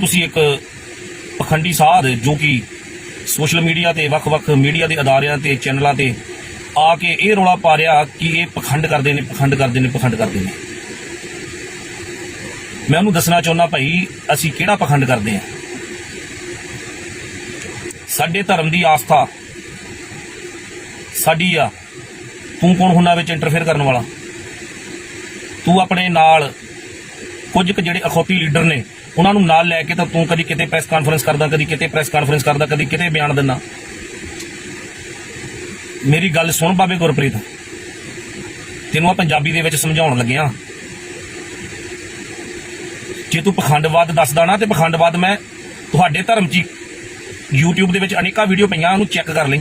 ਤੁਸੀਂ ਇੱਕ ਪਖੰਡੀ ਸਾਧ ਜੋ ਕਿ ਸੋਸ਼ਲ ਮੀਡੀਆ ਤੇ ਵੱਖ-ਵੱਖ ਮੀਡੀਆ ਦੇ ਅਦਾਰਿਆਂ ਤੇ ਚੈਨਲਾਂ ਤੇ ਆ ਕੇ ਇਹ ਰੌਲਾ ਪਾ ਰਿਹਾ ਕਿ ਇਹ ਪਖੰਡ ਕਰਦੇ ਨੇ, ਪਖੰਡ ਕਰਦੇ ਨੇ, ਪਖੰਡ ਕਰਦੇ ਨੇ। ਮੈਂ ਉਹਨੂੰ ਦੱਸਣਾ ਚਾਹੁੰਦਾ ਭਾਈ, ਅਸੀਂ ਕਿਹੜਾ ਪਖੰਡ ਕਰਦੇ ਹਾਂ? ਸਾਡੇ ਧਰਮ ਦੀ ਆਸਥਾ ਸਾਡੀ ਆ। ਤੂੰ ਕੌਣ ਹੁੰਦਾ ਵਿੱਚ ਇੰਟਰਫੇਅਰ ਕਰਨ ਵਾਲਾ? ਤੂੰ ਆਪਣੇ ਨਾਲ ਕੁਝ ਕੁ ਜਿਹੜੇ ਅਖੌਤੀ ਲੀਡਰ ਨੇ ਉਹਨਾਂ ਨੂੰ ਨਾਲ ਲੈ ਕੇ ਤਾਂ ਤੂੰ ਕਦੀ ਕਿਤੇ ਪ੍ਰੈਸ ਕਾਨਫਰੰਸ ਕਰਦਾ, ਕਦੀ ਕਿਤੇ ਪ੍ਰੈਸ ਕਾਨਫਰੰਸ ਕਰਦਾ, ਕਦੀ ਕਿਤੇ ਬਿਆਨ ਦਿੰਦਾ। ਮੇਰੀ ਗੱਲ ਸੁਣ ਬਾਬੇ ਗੁਰਪ੍ਰੀਤ। ਤੈਨੂੰ ਆ ਪੰਜਾਬੀ ਦੇ ਵਿੱਚ ਸਮਝਾਉਣ ਲੱਗਿਆ। ਜੇ ਤੂੰ ਪਖੰਡਵਾਦ ਦੱਸਦਾ ਨਾ, ਤੇ ਪਖੰਡਵਾਦ ਮੈਂ ਤੁਹਾਡੇ ਧਰਮ 'ਚ ਹੀ YouTube ਦੇ ਵਿੱਚ ਅਨੇਕਾਂ ਵੀਡੀਓ ਪਈਆਂ, ਉਹਨੂੰ ਚੈੱਕ ਕਰ ਲਈ।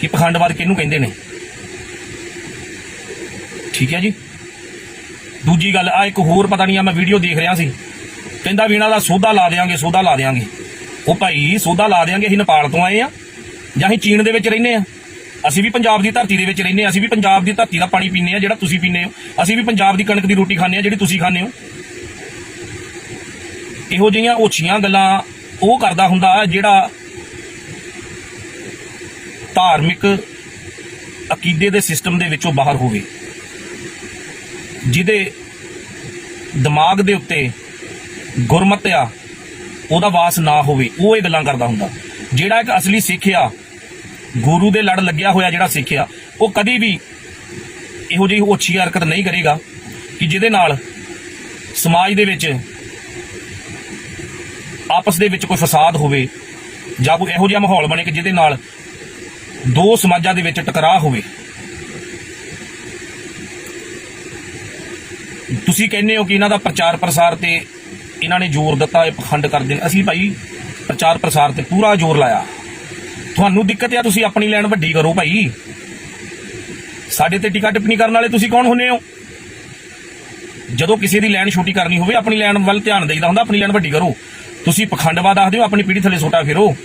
ਕਿ ਪਖੰਡਵਾਦ ਕਿਹਨੂੰ ਕਹਿੰਦੇ ਨੇ। ਠੀਕ ਹੈ ਜੀ? ਦੂਜੀ ਗੱਲ ਆ ਇੱਕ ਹੋਰ ਪਤਾ ਨਹੀਂ ਆ, ਮੈਂ ਵੀਡੀਓ ਦੇਖ ਰਿਹਾ ਸੀ। ਕਹਿੰਦਾ ਵੀ ਇਹਨਾਂ ਦਾ ਸੋਧਾ ਲਾ ਦੇਾਂਗੇ ਸੋਧਾ ਲਾ ਦੇਾਂਗੇ ਉਹ ਭਾਈ ਸੋਧਾ ਲਾ ਦੇਾਂਗੇ ਅਸੀਂ ਨੇਪਾਲ ਤੋਂ ਆਏ ਆ ਜਾਂ ਅਸੀਂ ਚੀਨ ਦੇ ਵਿੱਚ ਰਹਿੰਦੇ ਆ। ਅਸੀਂ ਵੀ ਪੰਜਾਬ ਦੀ ਧਰਤੀ ਦੇ ਵਿੱਚ ਰਹਿੰਦੇ ਆ, ਅਸੀਂ ਵੀ ਪੰਜਾਬ ਦੀ ਧਰਤੀ ਦਾ ਪਾਣੀ ਪੀਂਦੇ ਆ, ਜਿਹੜਾ ਤੁਸੀਂ ਪੀਂਦੇ ਹੋ। ਅਸੀਂ ਵੀ ਪੰਜਾਬ ਦੀ ਕਣਕ ਦੀ ਰੋਟੀ ਖਾਂਦੇ ਆ, ਜਿਹੜੀ ਤੁਸੀਂ ਖਾਂਦੇ ਹੋ। ਇਹੋ ਜਿਹੀਆਂ ਓਛੀਆਂ ਗੱਲਾਂ ਉਹ ਕਰਦਾ ਹੁੰਦਾ ਜਿਹੜਾ ਧਾਰਮਿਕ ਅਕੀਦੇ ਦੇ ਸਿਸਟਮ ਦੇ ਵਿੱਚੋਂ ਬਾਹਰ ਹੋਵੇ। ਜਿਹਦੇ ਦਿਮਾਗ ਦੇ ਉੱਤੇ ਗੁਰਮਤ ਆ ਉਹਦਾ ਵਾਸ ਨਾ ਹੋਵੇ, ਉਹ ਇਹ ਗੱਲਾਂ ਕਰਦਾ ਹੁੰਦਾ। ਜਿਹੜਾ ਇੱਕ ਅਸਲੀ ਸਿੱਖ ਆ, ਗੁਰੂ ਦੇ ਲੜ ਲੱਗਿਆ ਹੋਇਆ ਜਿਹੜਾ ਸਿੱਖ ਆ, ਉਹ ਕਦੀ ਵੀ ਇਹੋ ਜਿਹੀ ਓਛੀ ਹਰਕਤ ਨਹੀਂ ਕਰੇਗਾ ਕਿ ਜਿਹਦੇ ਨਾਲ ਸਮਾਜ ਦੇ ਵਿੱਚ ਆਪਸ ਦੇ ਵਿੱਚ ਕੋਈ ਫਸਾਦ ਹੋਵੇ ਜਾਂ ਕੋਈ ਇਹੋ ਜਿਹਾ ਮਾਹੌਲ ਬਣੇ ਕਿ ਜਿਹਦੇ ਨਾਲ ਦੋ ਸਮਾਜਾਂ ਦੇ ਵਿੱਚ ਟਕਰਾਅ ਹੋਵੇ। ਤੁਸੀਂ ਕਹਿੰਦੇ ਹੋ ਕਿ ਇਹਨਾਂ ਦਾ ਪ੍ਰਚਾਰ ਪ੍ਰਸਾਰ ਤੇ ਇਹਨਾਂ ਨੇ ਜ਼ੋਰ ਦਿੱਤਾ, ਇਹ ਪਖੰਡ ਕਰਦੇ ਨੇ। ਅਸੀਂ ਭਾਈ ਪ੍ਰਚਾਰ ਪ੍ਰਸਾਰ ਤੇ ਪੂਰਾ ਜ਼ੋਰ ਲਾਇਆ। ਤੁਹਾਨੂੰ ਦਿੱਕਤ ਆ, ਤੁਸੀਂ ਆਪਣੀ ਲੈਣ ਵੱਡੀ ਕਰੋ ਭਾਈ। ਸਾਡੇ ਤੇ ਟਿਕਾ ਟਿੱਪਣੀ ਕਰਨ ਵਾਲੇ ਤੁਸੀਂ ਕੌਣ ਹੁੰਨੇ ਹੋ? ਜਦੋਂ ਕਿਸੇ ਦੀ ਲੈਣ ਛੋਟੀ ਕਰਨੀ ਹੋਵੇ, ਆਪਣੀ ਲੈਣ ਵੱਲ ਧਿਆਨ ਦੇਈਦਾ ਹੁੰਦਾ, ਆਪਣੀ ਲੈਣ ਵੱਡੀ ਕਰੋ। ਤੁਸੀਂ ਪਖੰਡਵਾਦ ਆਖਦੇ ਹੋ ਆਪਣੀ ਪੀੜੀ ਥੱਲੇ ਸੋਟਾ ਫਿਰੋ।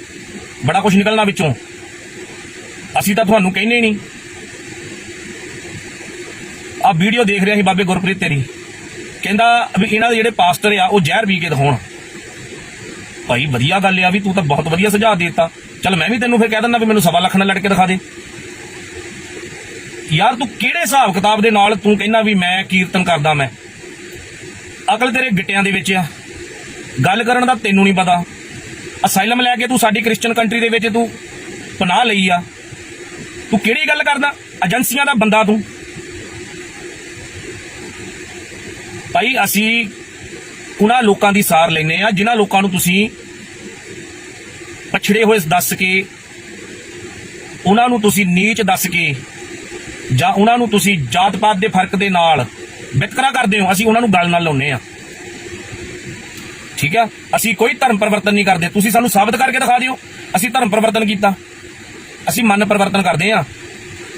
ਬੜਾ ਕੁਝ ਨਿਕਲਣਾ ਵਿੱਚੋਂ। ਅਸੀਂ ਤਾਂ ਤੁਹਾਨੂੰ ਕਹਿੰਦੇ ਹੀ ਨਹੀਂ ਆ ਵੀਡੀਓ ਦੇਖ ਰਿਹਾ ਸੀ ਬਾਬੇ ਗੁਰਪ੍ਰੀਤ ਤੇਰੀ। ਕਹਿੰਦਾ ਵੀ ਇਹਨਾਂ ਦੇ ਜਿਹੜੇ ਪਾਸਟਰ ਆ, ਉਹ ਜ਼ਹਿਰ ਪੀ ਕੇ ਦਿਖਾਉਣ। ਭਾਈ ਵਧੀਆ ਗੱਲ ਆ ਵੀ ਤੂੰ ਤਾਂ ਬਹੁਤ ਵਧੀਆ ਸੁਝਾਅ ਦੇ ਦਿੱਤਾ। ਚਲ ਮੈਂ ਵੀ ਤੈਨੂੰ ਫਿਰ ਕਹਿ ਦਿੰਦਾ ਵੀ ਮੈਨੂੰ ਸਵਾ ਲੱਖ ਨਾਲ ਲੜ ਕੇ ਦਿਖਾ ਦੇ। ਯਾਰ ਤੂੰ ਕਿਹੜੇ ਹਿਸਾਬ ਕਿਤਾਬ ਦੇ ਨਾਲ ਤੂੰ ਕਹਿੰਦਾ ਵੀ ਮੈਂ ਕੀਰਤਨ ਕਰਦਾ ਮੈਂ? ਅਕਲ ਤੇਰੇ ਗਿੱਟਿਆਂ ਦੇ ਵਿੱਚ ਆ। ਗੱਲ ਕਰਨ ਦਾ ਤੈਨੂੰ ਨਹੀਂ ਪਤਾ। ਅਸਾਈਲਮ ਲੈ ਕੇ ਤੂੰ ਸਾਡੀ ਕ੍ਰਿਸਚੀਅਨ ਕੰਟਰੀ ਦੇ ਵਿੱਚ ਤੂੰ ਪਨਾਹ ਲਈ ਆ। ਤੂੰ ਕਿਹੜੀ ਗੱਲ ਕਰਦਾ? ਏਜੰਸੀਆਂ ਦਾ ਬੰਦਾ ਤੂੰ। ਭਾਈ, ਅਸੀਂ ਉਹਨਾਂ ਲੋਕਾਂ ਦੀ ਸਾਰ ਲੈਨੇ ਆ ਜਿਨ੍ਹਾਂ ਲੋਕਾਂ ਨੂੰ ਤੁਸੀਂ ਪਛੜੇ ਹੋਏ ਦੱਸ ਕੇ, ਉਹਨਾਂ ਨੂੰ ਤੁਸੀਂ ਨੀਚ ਦੱਸ ਕੇ, ਜਾਂ ਉਹਨਾਂ ਨੂੰ ਤੁਸੀਂ ਜਾਤ ਪਾਤ ਦੇ ਫ਼ਰਕ ਦੇ ਨਾਲ ਵਿਤਕਰਾ ਕਰਦੇ ਹੋ, ਅਸੀਂ ਉਹਨਾਂ ਨੂੰ ਗੱਲ ਨਾਲ ਲਾਉਨੇ ਆ ਠੀਕ ਆ? ਅਸੀਂ ਕੋਈ ਧਰਮ ਪਰਿਵਰਤਨ ਨਹੀਂ ਕਰਦੇ। ਤੁਸੀਂ ਸਾਨੂੰ ਸਾਬਤ ਕਰਕੇ ਦਿਖਾ ਦਿਓ। ਅਸੀਂ ਧਰਮ ਪਰਿਵਰਤਨ ਕੀਤਾ। ਅਸੀਂ ਮਨ ਪਰਿਵਰਤਨ ਕਰਦੇ ਆ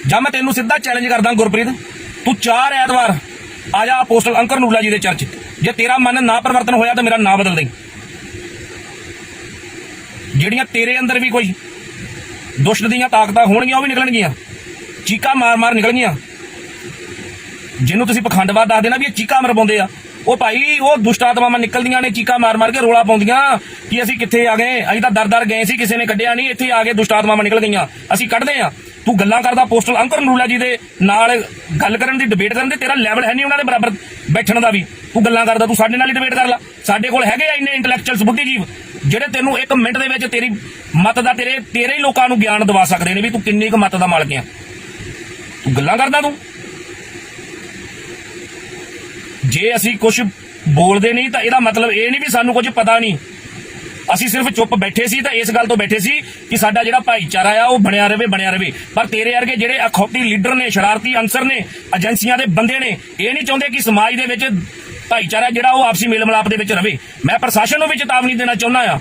ਜਾਂ ਮੈਂ ਤੈਨੂੰ ਸਿੱਧਾ ਚੈਲੰਜ ਕਰਦਾ, ਗੁਰਪ੍ਰੀਤ, ਤੂੰ ਚਾਰ ਐਤਵਾਰ ਆ ਜਾ ਅਪੋਸਟਲ ਅੰਕਰ ਨੂਲਾ ਜੀ ਦੇ ਚਰਚ। ਜੇ ਤੇਰਾ ਮਨ ਨਾ ਪਰਿਵਰਤਨ ਹੋਇਆ ਤਾਂ ਮੇਰਾ ਨਾਂ ਬਦਲ ਦੇ। ਜਿਹੜੀਆਂ ਤੇਰੇ ਅੰਦਰ ਵੀ ਕੋਈ ਦੁਸ਼ਟ ਦੀਆਂ ਤਾਕਤਾਂ ਹੋਣਗੀਆਂ, ਉਹ ਵੀ ਨਿਕਲਣਗੀਆਂ। ਚੀਕਾ ਮਾਰ ਮਾਰ ਨਿਕਲਣਗੀਆਂ। ਜਿਹਨੂੰ ਤੁਸੀਂ ਪਖੰਡਵਾਦ ਦੱਸਦੇ ਨਾ ਵੀ ਇਹ ਚੀਕਾ ਮਰਵਾਉਂਦੇ ਆ। ਉਹ ਭਾਈ, ਉਹ ਦੁਸ਼ਟ ਆਤਮਾਵਾਂ ਨਿਕਲਦੀਆਂ ਨੇ, ਚੀਕਾ ਮਾਰ ਮਾਰ ਕੇ ਰੋਲਾ ਪਾਉਂਦੀਆਂ ਕਿ ਅਸੀਂ ਕਿੱਥੇ ਆ ਗਏ? ਅਸੀਂ ਤਾਂ ਦਰ ਦਰ ਗਏ ਸੀ, ਕਿਸੇ ਨੇ ਕੱਢਿਆ ਨਹੀਂ, ਇੱਥੇ ਆ ਕੇ ਦੁਸ਼ਟ ਆਤਮਾਵਾਂ ਨਿਕਲ ਗਈਆਂ। ਅਸੀਂ ਕੱਢਦੇ ਆ। ਤੂੰ ਗੱਲਾਂ ਕਰਦਾ ਪੋਸਟਲ ਅੰਕਰ ਨੂਲਾ ਜੀ ਦੇ ਨਾਲ ਗੱਲ ਕਰਨ ਦੀ ਡਿਬੇਟ ਕਰਨ ਦੀ, ਤੇਰਾ ਲੈਵਲ ਹੈ ਨਹੀਂ ਉਹਨਾਂ ਦੇ ਬਰਾਬਰ ਬੈਠਣ ਦਾ ਵੀ। ਤੂੰ ਗੱਲਾਂ ਕਰਦਾ, ਤੂੰ ਸਾਡੇ ਨਾਲ ਹੀ ਡਿਬੇਟ ਕਰ ਲੈ। ਸਾਡੇ ਕੋਲ ਹੈਗੇ ਆ ਇੰਨੇ ਇੰਟੈਲੈਕਚੁਅਲਸ ਬੁੱਧੀਜੀਵ, ਜਿਹੜੇ ਤੈਨੂੰ ਇੱਕ ਮਿੰਟ ਦੇ ਵਿੱਚ ਤੇਰੀ ਮਤ ਦਾ ਤੇਰੇ ਤੇਰੇ ਹੀ ਲੋਕਾਂ ਨੂੰ ਗਿਆਨ ਦਵਾ ਸਕਦੇ ਨੇ ਵੀ ਤੂੰ ਕਿੰਨੀ ਕੁ ਮਤ ਦਾ ਮਾਲਕ ਆ। ਤੂੰ ਗੱਲਾਂ ਕਰਦਾ ਤੂੰ। ਜੇ ਅਸੀਂ ਕੁਝ ਬੋਲਦੇ ਨਹੀਂ ਤਾਂ ਇਹਦਾ ਮਤਲਬ ਇਹ ਨਹੀਂ ਵੀ ਸਾਨੂੰ ਕੁਝ ਪਤਾ ਨਹੀਂ ਅਸੀਂ ਸਿਰਫ ਚੁੱਪ ਬੈਠੇ ਸੀ ਤਾਂ ਇਸ ਗੱਲ ਤੋਂ ਬੈਠੇ ਸੀ ਕਿ ਸਾਡਾ ਜਿਹੜਾ ਭਾਈਚਾਰਾ ਆ, ਉਹ ਬਣਿਆ ਰਵੇ ਬਣਿਆ ਰਵੇ। ਪਰ ਤੇਰੇ ਵਰਗੇ ਜਿਹੜੇ ਅਖੌਤੀ ਲੀਡਰ ਨੇ, ਸ਼ਰਾਰਤੀ ਅਨਸਰ ਨੇ, ਏਜੰਸੀਆਂ ਦੇ ਬੰਦੇ ਨੇ, ਇਹ ਨਹੀਂ ਚਾਹੁੰਦੇ ਕਿ ਸਮਾਜ ਦੇ ਵਿੱਚ ਭਾਈਚਾਰਾ ਜਿਹੜਾ ਉਹ ਆਪਸੀ ਮੇਲ ਮਿਲਾਪ ਦੇ ਵਿੱਚ ਰਵੇ। ਮੈਂ ਪ੍ਰਸ਼ਾਸਨ ਨੂੰ ਵੀ ਚੇਤਾਵਨੀ ਦੇਣਾ ਚਾਹੁੰਦਾ ਆ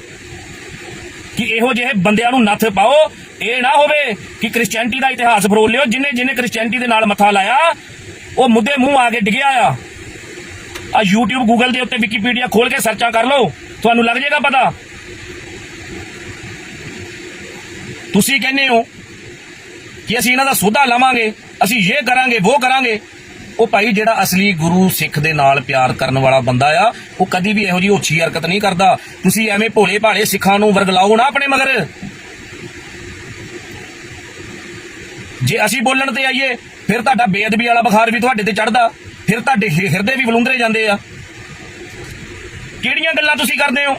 ਕਿ ਇਹੋ ਜਿਹੇ ਬੰਦਿਆਂ ਨੂੰ ਨੱਥ ਪਾਓ। ਇਹ ਨਾ ਹੋਵੇ ਕਿ ਕ੍ਰਿਸਚੀਅਨਟੀ ਦਾ ਇਤਿਹਾਸ ਫਰੋਲ ਲਿਓ। ਜਿਨੇ ਜਿਨੇ ਕ੍ਰਿਸਚੀਅਨਟੀ ਦੇ ਨਾਲ ਮੱਥਾ ਲਾਇਆ, ਉਹ ਮੁੱਦੇ ਮੂੰਹ ਆ ਕੇ ਡਿੱਗਿਆ ਆ। ਆ YouTube, Google ਦੇ ਉੱਤੇ ਵਿਕੀਪੀਡੀਆ ਖੋਲ ਕੇ ਸਰਚਾਂ ਕਰ ਲਓ। ਤੁਹਾਨੂੰ ਲੱਗ ਜਾਏਗਾ ਪਤਾ ਤੁਸੀਂ ਕਹਿੰਦੇ ਹੋ ਕਿ ਅਸੀਂ ਇਹਨਾਂ ਦਾ ਸੌਦਾ ਲਵਾਂਗੇ, ਅਸੀਂ ਇਹ ਕਰਾਂਗੇ, ਉਹ ਕਰਾਂਗੇ। ਉਹ ਭਾਈ ਜਿਹੜਾ ਅਸਲੀ ਗੁਰੂ ਸਿੱਖ ਦੇ ਨਾਲ ਪਿਆਰ ਕਰਨ ਵਾਲਾ ਬੰਦਾ ਆ, ਉਹ ਕਦੀ ਵੀ ਇਹੋ ਜਿਹੀ ਓਛੀ ਹਰਕਤ ਨਹੀਂ ਕਰਦਾ। ਤੁਸੀਂ ਐਵੇਂ ਭੋਲੇ ਭਾਲੇ ਸਿੱਖਾਂ ਨੂੰ ਵਰਗਲਾਓ ਨਾ ਆਪਣੇ ਮਗਰ। ਜੇ ਅਸੀਂ ਬੋਲਣ ਤੇ ਆਈਏ, ਫਿਰ ਤੁਹਾਡਾ ਬੇਅਦਬੀ ਵਾਲਾ ਬੁਖਾਰ ਵੀ ਤੁਹਾਡੇ ਤੇ ਚੜਦਾ ਫਿਰ ਤੁਹਾਡੇ ਹਿ- ਹਿਰਦੇ ਵੀ ਬਲੁੰਦਰੇ ਜਾਂਦੇ ਆ। ਕਿਹੜੀਆਂ ਗੱਲਾਂ ਤੁਸੀਂ ਕਰਦੇ ਹੋ?